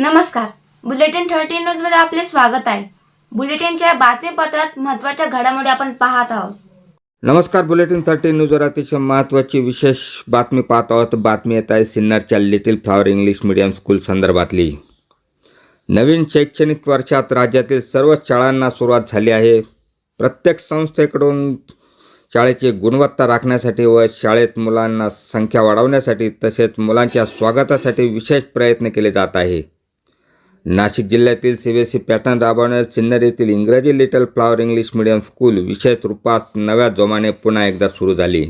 नमस्कार. Bulletin thirteen न्यूजमध्ये आपले स्वागत आहे. बुलेटिनच्या बातमीपत्रात महत्त्वाच्या घडामोडी आपण पाहत आहोत. नमस्कार बुलेटिन थर्टीन न्यूजवर अतिशय महत्त्वाची विशेष बातमी पाहत आहोत. बातमी येत आहे सिन्नरच्या little flower English medium school संदर्भातली. नवीन शैक्षणिक वर्षात राज्यातील सर्व शाळांना सुरुवात झाली आहे. प्रत्येक संस्थेकडून शाळेची गुणवत्ता राखण्यासाठी व शाळेत मुलांना संख्या वाढवण्यासाठी तसेच मुलांच्या स्वागतासाठी विशेष प्रयत्न केले जात आहे. नाशिक जिल्ह्यातील C B S E pattern राबवण्यात सिन्नर येथील इंग्रजी little flower English medium school विशेष रूपात नव्या जोमाने पुन्हा एकदा सुरू झाली.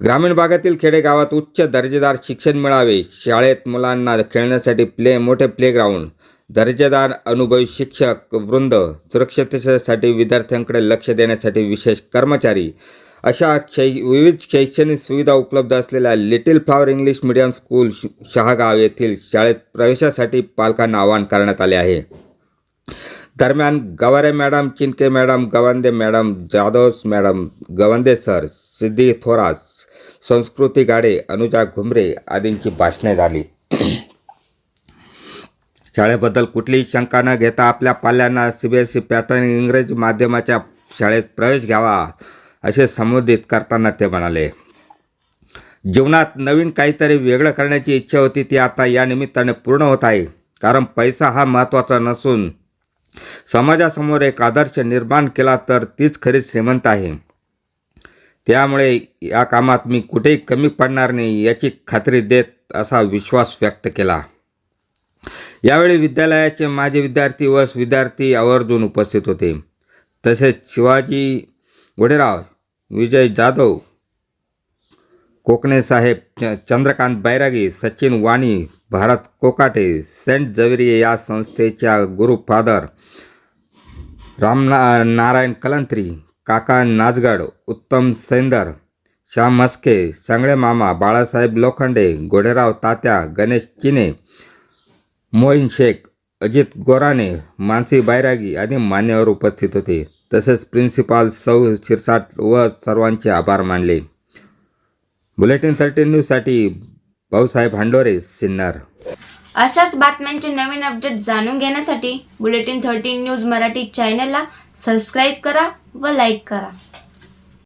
ग्रामीण भागातील खेडेगावात उच्च दर्जेदार शिक्षण मिळावे शाळेत मुलांना खेळण्यासाठी प्ले मोठे प्लेग्राऊंड दर्जेदार अनुभवी शिक्षक वृंद सुरक्षिततेसाठी विद्यार्थ्यांकडे लक्ष देण्यासाठी विशेष कर्मचारी अशा शै विविध शैक्षणिक सुविधा उपलब्ध असलेल्या little flower English medium school Shahagaon येथील शाळेत प्रवेशासाठी पालकांना आवाहन करण्यात आले आहे. दरम्यान Gaware madam Chinke madam Gavande madam Jadhav madam Gavande sir Siddhi Thorat Sanskriti Gade Anuja Ghumare आदींची भाषणे झाली. शाळेबद्दल कुठलीही शंका न घेता आपल्या पाल्यांना C B S C pattern इंग्रजी माध्यमाच्या शाळेत प्रवेश घ्यावा. असे संबोधित करताना ते म्हणाले जीवनात नवीन काहीतरी वेगळं करण्याची इच्छा होती ती आता या निमित्ताने पूर्ण होत आहे. कारण पैसा हा महत्त्वाचा नसून समाजासमोर एक आदर्श निर्माण केला तर तीच खरी श्रीमंत आहे. त्यामुळे या कामात मी कुठेही कमी पडणार नाही याची खात्री देत असा विश्वास व्यक्त केला. यावेळी विद्यालयाचे माजी विद्यार्थी व विद्यार्थी आवर्जून उपस्थित होते. तसेच शिवाजी गोडेराव विजय जाधव कोकणे साहेब च चंद्रकांत बैरागी सचिन वाणी भारत कोकाटे सेंट जवेरिये या संस्थेच्या गुरु फादर रामना नारायण कलंत्री काका नाजगड उत्तम सेंदर श्याम मस्के सांगळे मामा बाळासाहेब लोखंडे गोडेराव तात्या गणेश चिने मोईन शेख अजित गोराणे मानसी बैरागी आदी मान्यवर उपस्थित होते. तसेच प्रिन्सिपाल सौ शिरसाट व सर्वांचे आभार मानले. बुलेटिन थर्टीन न्यूजसाठी भाऊसाहेब हांडोरे सिन्नर. अशाच बातम्यांचे नवीन अपडेट जाणून घेण्यासाठी बुलेटिन थर्टीन न्यूज मराठी चॅनलला सबस्क्राईब करा व लाईक करा.